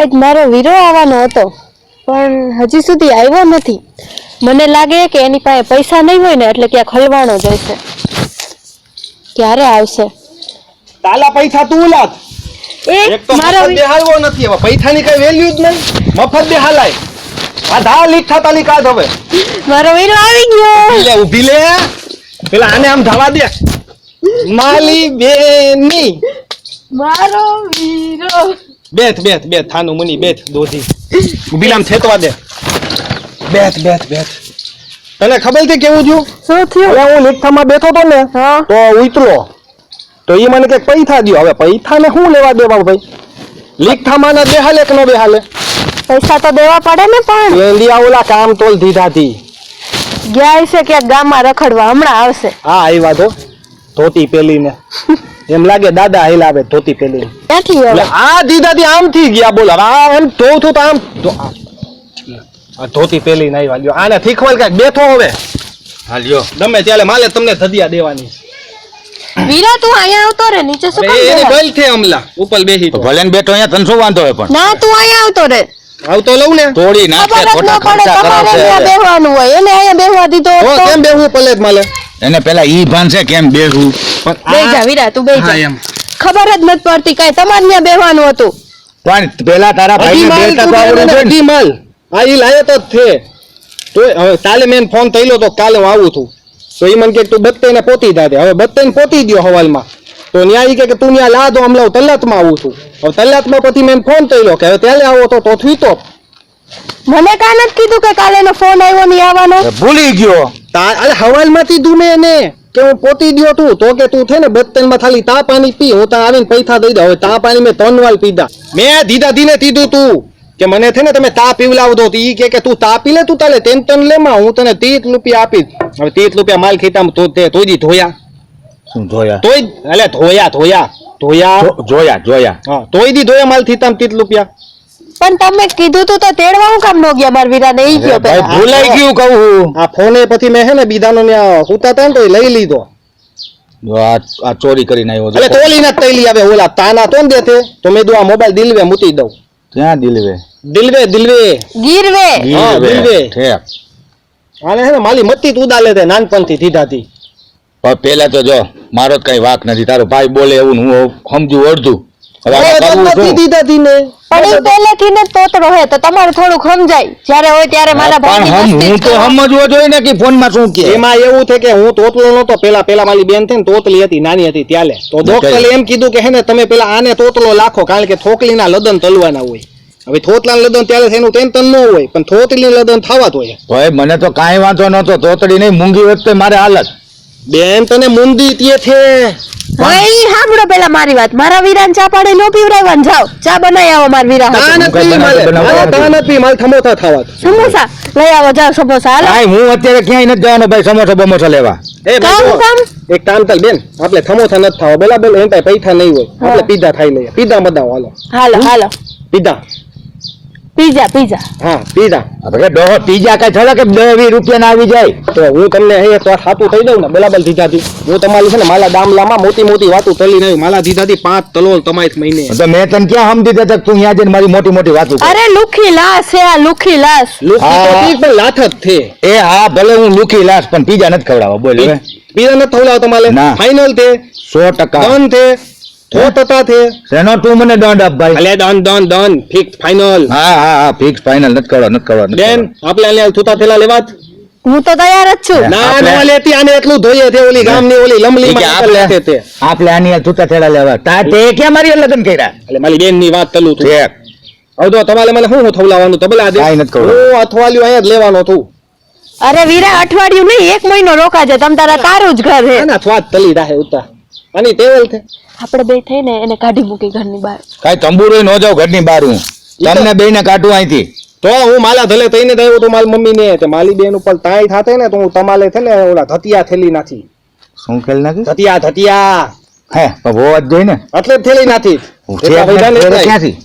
આજ મારો વીરો આવવાનો હતો પણ હજી સુધી આવ્યો નથી. મને લાગે કે એની પાસે પૈસા નહીં હોય ને એટલે ક્યાંક હલવાણો જશે ક્યારે આવશે? તાલા પૈસા તું લાગ એક તો મારો મફત બેહાલવો નથી હવે પૈસાની કઈ વેલ્યુ જ નહીં. મફત દેહાલાય. આ ધા લીખા તાલી કાઢ હવે. મારો વીરો આવી ગયો. લે ઊભી લે. પેલા આને આમ ધાવા દે. માલી બેની મારો વીરો. બેથ બેથ બેથ થાનું મુની બેથ દોધી. લે છેતવા દે. બેથ બેથ બેથ તને ખબર છે કેવું થયું? શું થયું? હું લીકથામાં બેઠો તો ને તો ઉતરો. તો એ મને કે પૈસા દ્યો. હવે પૈથા ને શું લેવા દેવા ભાઈ? લીકથામાં ના બેહાલે કે ન બેહાલે પૈસા તો દેવા પડે ને પણ. લેલિયા ઓલા કામ તોલ દીધાથી ગયા હશે ક્યાંક ગામમાં રખડવા હમણાં આવશે. હા આવ્યા તો ધોતી પેલીને એમ લાગે દાદા હેલા આવે ધોતી પેલી ક્યાંથી એટલે હવે આ દીદાથી આમથી ગયા બોલ. હવે આ એમ ધોઉં તો આમ આ. આ ધોતી પેલી આવ્યા. વાલ્યો આને શીખવાડ કાંઈક બેઠો હવે. હાલ્યો ગમે ત્યારે માલે તમને ધદિયા દેવાની. વીરા તું અહીંયા આવતો રે. નીચે શું કામ એની બલ છે અમલા ઉપર બેહી તો. ભલે ને બેઠો અહીંયા તને શું વાંધો હોય પણ? ના તું અહીંયા આવતો રે. આવતો લઉં ને. તોડી નાખે ખોટા ખર્ચા કરાવશે બેહવાનું હોય. એને અહીંયા બેહવા દીધો તો? કેમ બેહવું પલે માલે? એને પેલા ઈ ભાન છે કેમ બેહું પણ જા વીરા તું બે જા. એમ. ખબર જ નથી પડતી કઈ. તમારે ત્યાં બેહવાનું હતું. પણ પેલા તારા ભાઈ બેસતા તું તો આવડવું બેહને, ને. માલ. આ ઈ લાયો તો છે. તો હવે કાલે મેં ફોન થયેલો તો કાલે હું આવું છું. તો ઈ મને કે તું બત્તે ને પોતી દાદે હવે બત્તે ને પોતી દ્યો હવાલમાં. તો ન્યાય કે કે તું ન્યા લા દો હમણાં તલ્લાતમાં આવું છું. હવે તલ્લાતમાં પછી મેં ફોન થયેલો કે હવે ત્યારે આવો તો તો થયું મને કાન નથી કીધું કે કાલે એનો ફોન આવ્યો નહીં આવવાનો. ભૂલી ગયો. તા અરે હવાલમાંથી દુમે એને કે હું પોતી દ્યો તું તો કે તું છે ને બત્તનમાં ખાલી તા પાણી પી હું ત્યાં આવીને પૈસા દઈ દઉં. હવે તા પાણી મેં ત્રણ વાલ પીધા. મેં દીધા દીને કીધું તું કે મને છે ને તમે તા પીવલાવ દો. તો ઈ કે કે તું તા પી લે તું તાલે તેન તન લેમાં હું તને ત્રીસ રૂપિયા આપીશ. હવે ત્રીસ રૂપિયા માલ ખીતામાં તો તે દી ધોયા. શું ધોયા? તોય એટલે ધોયા ધોયા ધોયા. જોયા જોયા. હા તોય દી ધોયા માલ ખીતામાં ત્રીસ રૂપિયા. પણ તમે કીધું તું તો તેડવા હું કામ નો ગયા માર વીરા ને ઈ ગયો ભાઈ ભૂલાઈ ગયું કહું હું. આ ફોને પછી મેં હે ને બીજાનો ને હુતા તા ને તો લઈ લીધો. આ આ ચોરી કરીને આવ્યો એટલે છે તોલી ના તૈલી આવે ઓલા તાના તો ને દેતે? તો મેં દો આ મોબાઈલ દિલવે મૂકી દઉં. ક્યાં દિલવે? દિલવે દિલવે. ગીરવે. હા, દિલવે. ઠેક. આને હે ને માલી મતી તું ઉડાલે તે નાનપણથી દીધાથી પણ પેલા તો જો મારો કઈ વાક નથી. તારો ભાઈ બોલે એવું ને હું સમજુ અડધું. હવે હવે આમાં પણ ઈ પહેલેથી ને તોતરો હે તો તમારે થોડું સમજાય. જ્યારે હોય ત્યારે મારા ભાઈ હું તો સમજવો જોઈએ ને કે ફોનમાં શું કે. એમાં એવું છે કે હું તોતલો નતો પેલા પેલા મારી બેન થઈ ને તોતલી હતી નાની હતી ત્યારે. તો ડોક્ટરે એમ કીધું કે હે ને તમે પેલા આને તોતલો લાખો કારણ કે થોકલીના લદન તલવાના હોય. હવે થોતલાના લદન ત્યારે એનું ટેન્શન ન હોય પણ થોતલીનું લદન થવા તો ભાઈ મને તો કાંઈ વાંધો નતો તોતડી નહીં મૂંગી વખતે મારે હાલત. બેન તને મુંદી તે છે. ભાઈ સાંભળો પેલા મારી વાત. મારા વીરાન ચા પાડે નો પીવડાવવાનું જાઓ. ચા બનાવી આવો માર વીરા. તા નથી માલે. મારે તા નથી માલ. થમોથા થવા સમોસા? લઈ આવો જાઓ સમોસા. હાલો. હું અત્યારે ક્યાંય નથી જવાનો ભાઈ સમોસા બમોસા લેવા. એ કામ કામ એક કામ ચાલ બેન આપણે થમોથા નથી થવા બોલા એમ કાંઈ પૈસા નહીં હોય. આપણે પીઝા ખાઈ લઈએ પીઝા બતાવો હાલો. હાલો હાલો. Pizza pizza pizza. હા પીઝા. આપણે ડોહો પીઝા કઈ થયો કે દસ વીસ રૂપિયા આવી જાય? તો હું તમને અહીંયા તો સાતું થઈ દઉં ને બલાબલ દીધાથી હું તમારી છે ને માલા દામલામાં મોટી મોટી વાતો તલી નહીં માલા દીધાથી પાંચ તલોલ તમારી મહિને. તો મેં તને ક્યાં સમજી દેતા તું અહીંયા જઈને મારી મોટી મોટી વાતો? અરે લુખી લાશ છે આ લુખી લાશ. લુખી તો પણ લાથ જ છે. એ હા ભલે હું લુખી લાશ પણ પીઝા નથી ખવડાવવા. બોલ હવે. પીઝા નથી ખવડાવવા તમારે ફાઇનલ છે. સો ટકા. ડન છે. થો ટકા છે શેનો તું મને દંડ આપ ભાઈ? અલે done done done fix final હા હા હા ફિક્સ ફાઇનલ નત કરો નત કરો બેન. આપણે અહીંયા છૂટા થેલા લેવા હું તો તૈયાર જ છું. ના ના લેતી આને એટલું ધોઈએ છે ઓલી ગામની ઓલી લમલી કે માં લેતે તે. આપણે આની હાલ થેલા લેવા. તા તે ક્યાં મારી લગન કર્યા? એટલે મારી બેનની વાત તલું તું. ઠેક. હવે તો તમારે મને શું થવલાવાનું તબલા દે કાઈ નથી કરો હું અથવાલ્યું અહીંયા જ લેવાનો છું. અરે વીરા અઠવાડિયું નહીં એક મહિનો રોકાજે. તમ તારા તારું જ ઘર હે. ના સ્વાદ તલી રાહે ઉતા. આની ટેવલ છે. આપણે બે થઈને એને કાઢી મૂકી ઘરની બહાર. કાંઈ તંબુરો ન જાવ ઘરની બહાર હું. તમને બેને કાઢું અહીંથી. તો હું માલા ધલે તઈને થયો તો મારી મમ્મી ને તે માલી બેન ઉપર તાઈ થાતે ને તો હું તમાલે થે ને ઓલા ધતિયા થેલી નાખી. શું ખેલ નાખી? ધતિયા ધતિયા. હે બહુ વાત જોઈ ને. એટલે થેલી નાખી. ક્યાંથી?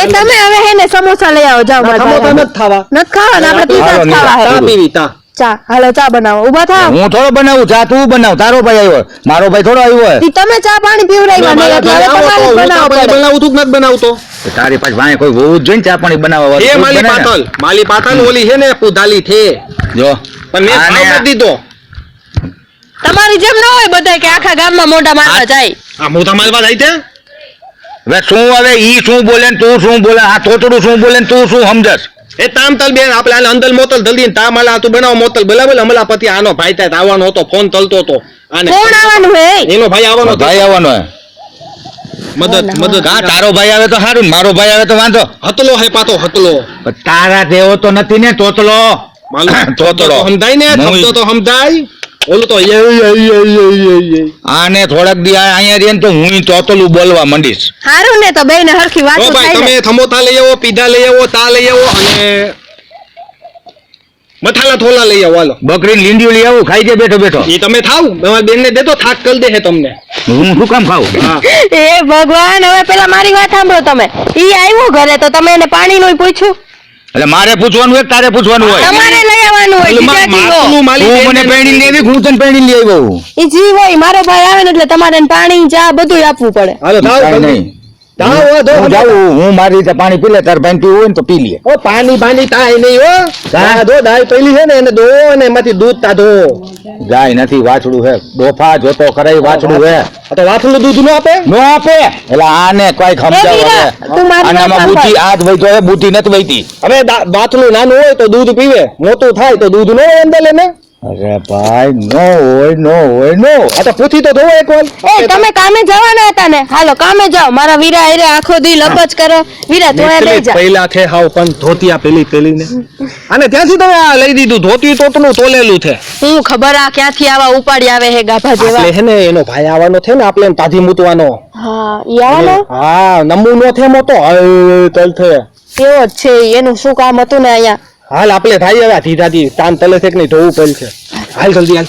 એ તમે હવે હે ને સમોસા લઈ આવો જાઓ ના, ભાઈ નથી ખાવા. નથી ખાવા આપણે પીઝા ખાવા હે. પીવી તા ચા. હાલો ચા બનાવો. ઊભા થા હું થોડો બનાવું? ચા તું બનાવ. તારો ભાઈ આવ્યો મારો ભાઈ થોડો આવ્યો ઈ તમે ચા પાણી પીવડાવ્યા નહીં એટલે હવે તમારે બનાવો પડે. બનાવું તું નથી બનાવતો? તારી પાસે ભાઈ કોઈ હોવું જ જોઈએ ચા પાણી બનાવવા એ માલી. પાતલ માલી પાતલ ઓલી છે ને પુધાલી છે. જો. પણ મેં ભાવ નથી દીધો. તમારી જેમ ન હોય બધાય કે આખા ગામમાં મોઢા મારવા જાય. આ મોટા મારી પાસે તે? હવે શું હવે ઈ શું બોલે તું શું બોલે? આ તોતડું શું બોલે તું શું સમજસ? એ તામ તલ બેન આપણે આને અંદર મોતલ જલ્દી ને તામ આલા તું બનાવો મોતલ બરાબર? અમલા પતિ આનો ભાઈ થાય આવવાનો હતો ફોન તલતો હતો. આને કોણ આવવાનું હે એનો ભાઈ આવવાનો ભાઈ આવવાનો હે મદદ મદદ. હા તારો ભાઈ આવે તો સારું મારો ભાઈ આવે તો વાંધો. હતલો હે પાતો હતલો. તારા દેવો તો નથી ને તોતલો. તોતલો. સમજાય ને તો સમજાય. ઓલું તો. આને થોડાક દી અહીંયા રહીએ તો હું ચોતલું બોલવા માંડીશ. હારું ને તો બેયને હરખી વાત ભાઈ થાય તમે થમોથા લઈ આવો પીધા લઈ આવો તા લઈ આવો અને મથાલા થોલા લઈ આવો હાલો. બકરી લીંડી લઈ આવો ખાઈ જાય બેઠો બેઠો. એ તમે થાવ મારા બેન ને દેતો થાક કરી દે તમને. હું શું કામ ખાવ? એ ભગવાન હવે પેલા મારી વાત સાંભળો તમે. ઈ આવ્યો ઘરે તો તમે એને પાણી નું પૂછ્યું? એટલે મારે પૂછવાનું હોય તારે પૂછવાનું હોય? તમારે લઈ આવવાનું હોય ઓલું મા- જીજાજી હો. માટલું માલી હું મને પેણી લેવી હું તને પેણી લઈ આવ્યો. ઈ જી હોય મારો ભાઈ આવે ને એટલે તમારે પાણી ચા બધું આપવું પડે. હાલો. નહીં. હો, મારી રીતે પાણી પી લે તાર ભાઈ પીવું હોય ને તો પી લે. ઓ પાણી બાણી તાય નહીં હો. દો દાય પેલી છે ને એને દો અને એમાંથી દૂધ તા દો જાય નથી વાછડું હે. ડોફા જોતો કરાય વાછડું હે. તો વાછડું દૂધ નો આપે? નો આપે. એટલે આને કોઈ તું મારી આનામાં બુદ્ધિ આજ વૈતો હે બુદ્ધિ નથી વૈતી હવે વાછડું નાનું હોય તો દૂધ પીવે. મોટું થાય તો દૂધ નો હોય અંદર લેને અરે ભાઈ નો હોય નો હોય નો આ તો પૂછી તો ધોવો એક એ તમે કામે જવાના હતા ને? હાલો કામે જાઓ. મારા વીરા હારે આખો દી લપચ કરો. વીરા તું લઈ જા. પહેલા છે હાવ પણ ધોતિયા પેલી પેલી ને અને ત્યાંથી તમે આ લઈ દીધું ધોતી તોતનું તોલેલું છે. હું ખબર આ ક્યાંથી આવા ઉપાડી આવે હે ગાભા જેવા? એટલે હે ને એનો ભાઈ આવવાનો છે ને આપણે એને તાજી મૂતવાનો. હા ઈ આવવાનો? હા નમવું થે મોટો. તલ થે જ છે એનું શું કામ હતું ને અહીંયા? હાલ આપણે થાય હવે ધીરાથી તાન તલે છે કે નહીં ધોવું પડશે. હાલ જલ્દી હાલ.